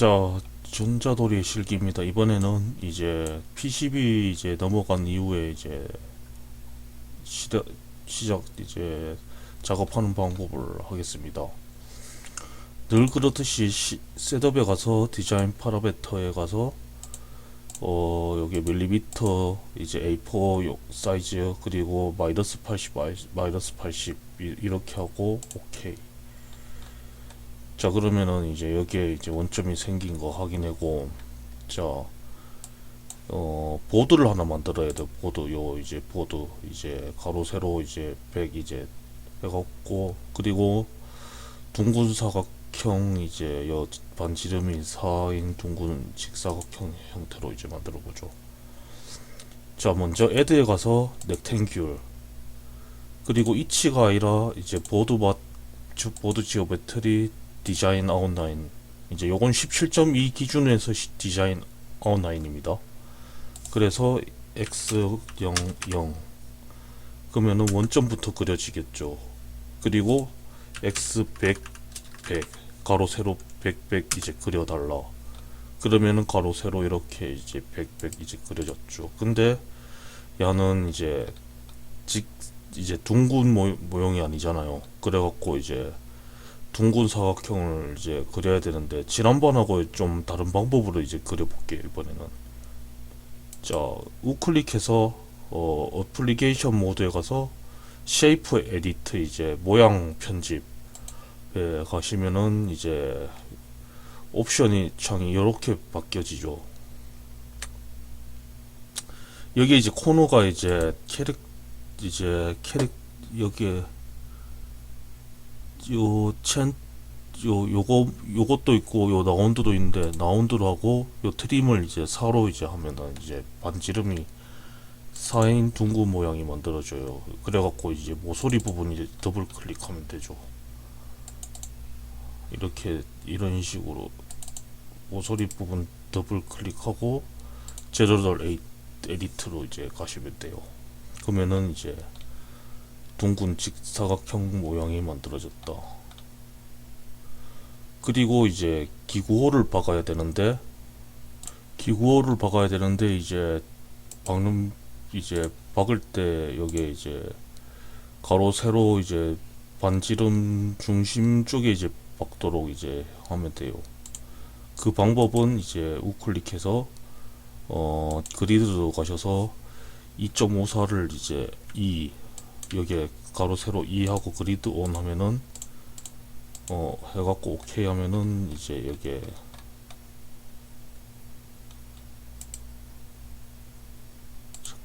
자, 전자도리의 실기입니다. 이번에는 이제 PCB 이제 넘어간 이후에 이제 시작, 시작 이제 작업하는 방법을 하겠습니다. 늘 그렇듯이 시, 셋업에 가서 디자인 파라메터에 가서 어 여기 밀리미터 이제 A4 요 사이즈 그리고 마이너스 80 마이- 마이너스 80 이- 이렇게 하고 오케이. 자 그러면은 이제 여기에 이제 원점이 생긴 거 확인하고 자 어, 보드를 하나 만들어야 돼. 보드 요 이제 보드 이제 가로 세로 이제 100 이제 해갖고 그리고 둥근 사각형 이제 여 반지름이 4인 둥근 직사각형 형태로 이제 만들어 보죠. 자 먼저 애드에 가서 넥탱귤. 그리고 이치가 아니라 이제 보드 바 주- 보드 지오메트리 디자인 아웃라인 이제 요건 17.2 기준에서 시- 디자인 아웃라인입니다. 그래서 x 0 0 그러면은 원점부터 그려지겠죠. 그리고 x 100 100 가로 세로 100 100 이제 그려달라. 그러면은 가로 세로 이렇게 이제 100 100 이제 그려졌죠. 근데 야는 이제 직 이제 둥근 모, 모형이 아니잖아요. 그래갖고 이제 둥근 사각형을 이제 그려야 되는데 지난번하고 좀 다른 방법으로 이제 그려볼게요 이번에는. 자 우클릭해서 어 어플리케이션 모드에 가서 쉐이프 에디트 이제 모양 편집 에 가시면은 이제 옵션이 창이 이렇게 바뀌어지죠. 여기 이제 코너가 이제 캐릭 이제 캐릭 여기에 요 첸 요 요거 요것도 있고 요 라운드도 있는데 라운드로 하고 요 트림을 이제 4로 이제 하면은 이제 반지름이 4인 둥근 모양이 만들어져요. 그래갖고 이제 모서리 부분 이제 더블 클릭하면 되죠. 이렇게 이런 식으로 모서리 부분 더블 클릭하고 에이- 에디트로 이제 가시면 돼요. 그러면은 이제 둥근 직 사각형 모양이 만들어졌다. 그리고 이제 기구호를 박아야 되는데 기구호를 박아야 되는데 이제 박는 이제 박을 때 여기에 이제 가로 세로 이제 반지름 중심 쪽에 이제 박도록 이제 하면 돼요. 그 방법은 이제 우클릭해서 어 그리드로 가셔서 2.54를 이제 2 여기에 가로 세로 2하고 그리드 온 하면은 어 해갖고 오케이 하면은 이제 여기에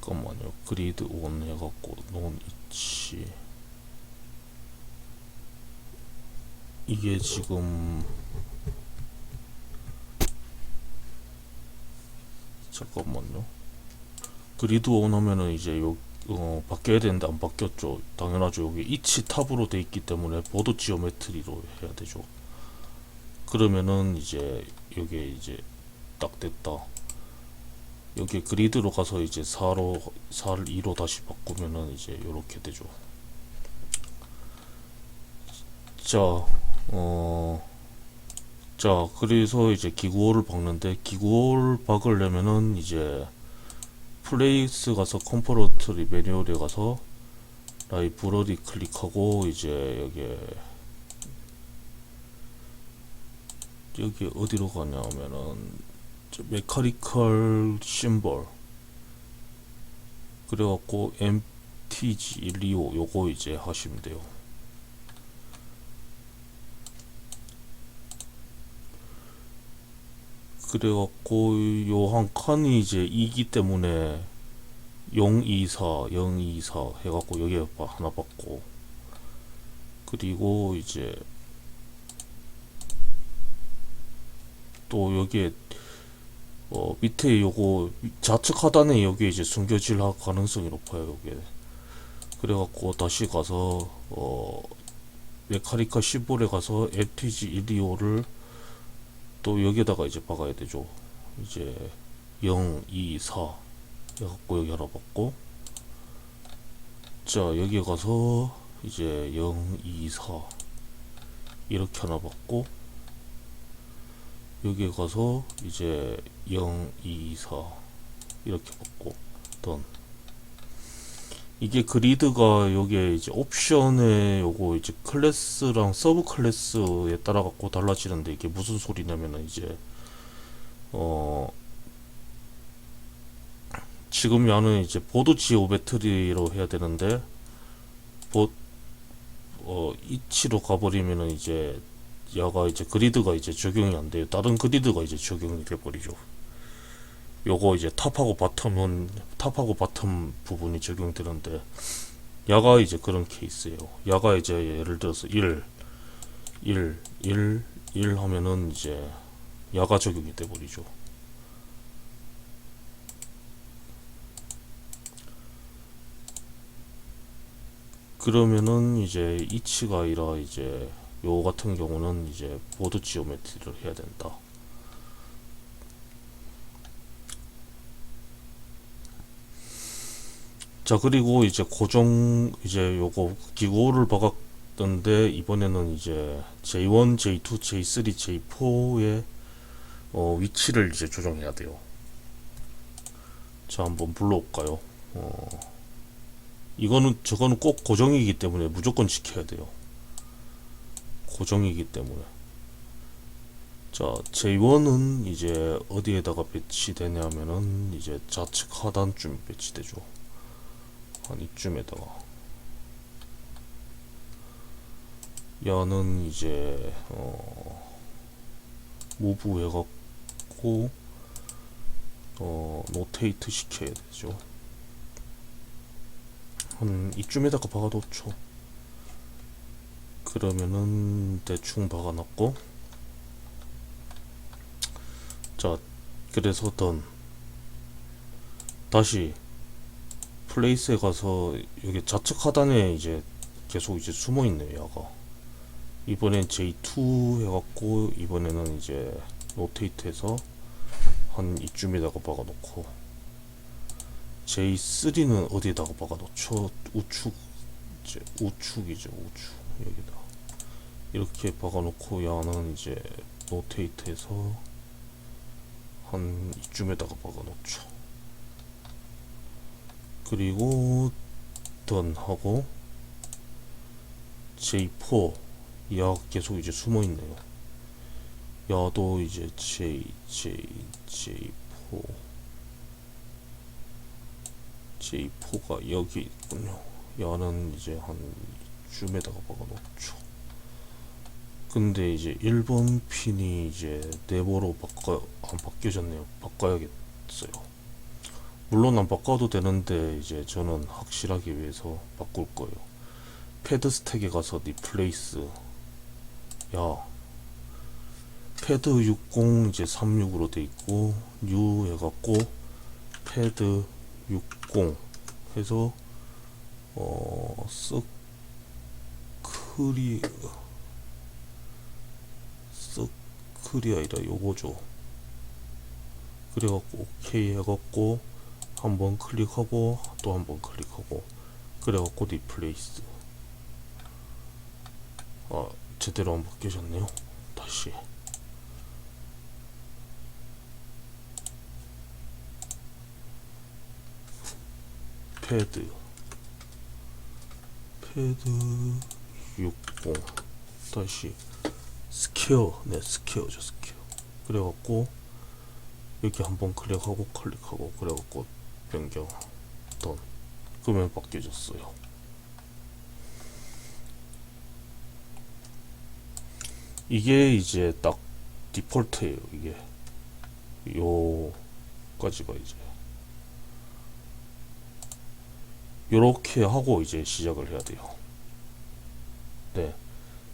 잠깐만요. 그리드 온 해갖고 논 이치. 이게 지금 잠깐만요. 그리드 온 하면은 이제 요 어, 바뀌어야 되는데 안 바뀌었죠. 당연하죠. 여기 이치 탑으로 돼 있기 때문에 보드 지오메트리로 해야 되죠. 그러면은 이제 여기에 이제 딱 됐다. 여기 그리드로 가서 이제 4로 4를 2로 다시 바꾸면은 이제 이렇게 되죠. 자, 어, 자, 그래서 이제 기구호를 박는데 기구호를 박으려면은 이제 플레이스 가서 컴포넌트 매뉴얼에 가서 라이브러리 클릭하고 이제 여기에 여기 어디로 가냐면은 저 메카니컬 심벌 그래갖고 MTG 125 요거 이제 하시면 돼요. 그래갖고 요 한 칸이 이제 2기 때문에 024, 024 해갖고 여기에 봐- 하나 받고 그리고 이제 또 여기에 어 밑에 요거 좌측 하단에 여기 이제 숨겨질 하- 가능성이 높아요 여기에 그래갖고 다시 가서 어 메카니카 15에 가서 FTG 125를 또 여기에다가 이제 박아야 되죠. 이제 0, 2, 4 해갖고 여기 하나 박고. 자 여기 가서 이제 0, 2, 4 이렇게 하나 박고 여기에 가서 이제 0, 2, 4 이렇게 받고 던 이게 그리드가 여기에 이제 옵션에 요거 이제 클래스랑 서브 클래스에 따라 갖고 달라지는데 이게 무슨 소리냐면은 이제 어 지금 야는 이제 보드 지오 배터리로 해야 되는데 보 어, 이치로 가버리면은 이제 야가 이제 그리드가 이제 적용이 안 돼요. 다른 그리드가 이제 적용이 돼버리죠. 요거 이제 탑하고 바텀은 탑하고 바텀 부분이 적용되는데 야가 이제 그런 케이스예요. 야가 이제 예를 들어서 1 1 1 1 하면은 이제 야가 적용이 돼 버리죠. 그러면은 이제 이치가 아니라 이제 요 같은 경우는 이제 보드 지오메트리를 해야 된다. 자 그리고 이제 고정 이제 요거 기고를 박았던데 이번에는 이제 J1, J2, J3, J4의 어, 위치를 이제 조정해야 돼요. 자 한번 불러올까요? 어, 이거는 저거는 꼭 고정이기 때문에 무조건 지켜야 돼요. 고정이기 때문에. 자, J1은 이제 어디에다가 배치되냐면은 이제 좌측 하단쯤 배치되죠. 한 이쯤에다가. 야는 이제 어 무브 해갖고 어 노테이트 시켜야 되죠. 한 이쯤에다가 박아놓죠. 그러면은 대충 박아놨고 자 그래서 던 다시 플레이스에 가서 여기 좌측 하단에 이제 계속 이제 숨어 있네요 야가. 이번엔 J2 해갖고 이번에는 이제 로테이트해서 한 이쯤에다가 박아놓고 J3는 어디에다가 박아놓죠? 우측 이제 우측이죠 우측. 여기다. 이렇게 박아놓고 야는 이제 로테이트해서 한 이쯤에다가 박아놓죠. 그리고 던 하고 J4 야 계속 이제 숨어 있네요. 야도 이제 J J J4 J4가 여기 있군요. 야는 이제 한 줌에다가 박아놓죠. 근데 이제 1번 핀이 이제 네모로 바꿔 안 바뀌어졌네요. 바꿔야겠어요. 물론 안 바꿔도 되는데 이제 저는 확실하기 위해서 바꿀 거예요. 패드 스택에 가서 리플레이스 야 패드 60 이제 36으로 돼 있고 뉴 해갖고 패드 60 해서 어 서클이 서클이 아니라 요거죠 그래갖고 오케이 해갖고 한번 클릭하고 또 한번 클릭하고 그래갖고 리플레이스. 아 제대로 안 바뀌어졌네요. 다시. 패드. 패드 60 다시. 스퀘어. 네 스퀘어죠 스퀘어. 그래갖고 여기 한번 클릭하고 클릭하고 그래갖고 변경 던 그러면 바뀌어졌어요. 이게 이제 딱 디폴트예요 이게. 요까지가 이제. 요렇게 하고 이제 시작을 해야 돼요. 네.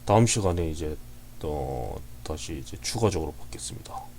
다음 시간에 이제 어, 다시 이제 추가적으로 받겠습니다